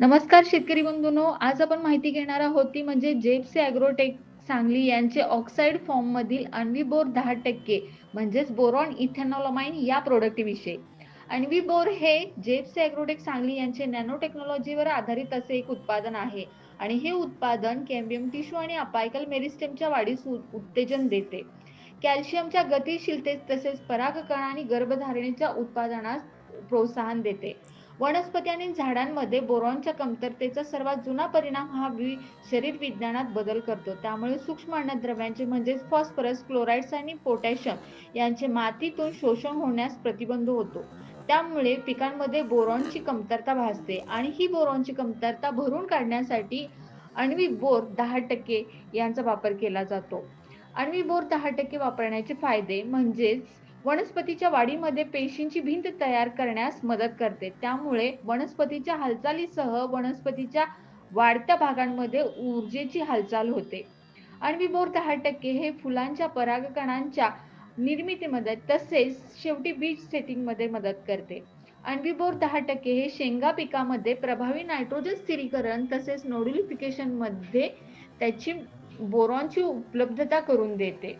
नमस्कार शेतकरी बंधूंनो आज आपण माहिती घेणार आहोत ती म्हणजे जेप्से ॲग्रोटेक सांगली यांचे ऑक्साईड फॉर्म मधील अण्विबोर दहा टक्के म्हणजेच बोरॉन इथेनॉलमाइन या प्रोडक्ट विषयी. बोर हे जेप्से ॲग्रोटेक सांगली यांचे नॅनो टेक्नॉलॉजीवर आधारित असे एक उत्पादन आहे. आणि हे उत्पादन कॅम्बियम टिश्यू आणि अपायकल मेरिस्टेमच्या वाढीस उत्तेजन देते. कॅल्शियमच्या गतिशीलतेस तसेच परागकण आणि गर्भधारणेच्या उत्पादनास प्रोत्साहन देते. वनस्पती आणि झाडांमध्ये बोरॉनच्या कमतरतेचा सर्वात जुना परिणाम हा वि शरीर विज्ञानात बदल करतो. त्यामुळे सूक्ष्म अन्नद्रव्यांचे म्हणजेच फॉस्फरस क्लोराईड्स आणि पोटॅशियम यांचे मातीतून शोषण होण्यास प्रतिबंध होतो. त्यामुळे पिकांमध्ये बोरॉनची कमतरता भासते आणि ही बोरॉनची कमतरता भरून काढण्यासाठी अण्वी बोर दहा टक्के यांचा वापर केला जातो. अण्वी बोर दहा टक्के वापरण्याचे फायदे म्हणजेच वनस्पतीच्या वाढीमध्ये पेशींची भिंत तयार करण्यास मदत करते. त्यामुळे वनस्पतीच्या हालचालीसह वनस्पतीच्या वाढत्या भागांमध्ये ऊर्जेची हालचाल होते. अणविभोर दहा टक्के हे फुलांच्या परागकणांच्या निर्मितीमध्ये तसेच शेवटी बीज सेटिंगमध्ये मदत करते. अण्विबोर दहा टक्के हे शेंगा पिकामध्ये प्रभावी नायट्रोजन स्थिरीकरण तसेच नोडुलिफिकेशनमध्ये त्याची बोरॉनची उपलब्धता करून देते.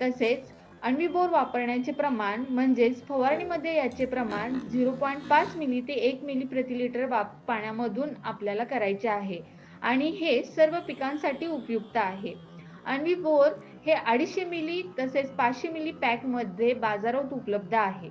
तसेच अण्विबोर वापरण्याचे प्रमाण म्हणजेच फवारणीमध्ये याचे प्रमाण झिरो पॉईंट पाच मिली ते एक मिली प्रति लिटर वाप पाण्यामधून आपल्याला करायचे आहे. आणि हे सर्व पिकांसाठी उपयुक्त आहे. अण्विबोर हे अडीचशे मिली तसेच पाचशे मिली पॅकमध्ये बाजारात उपलब्ध आहे.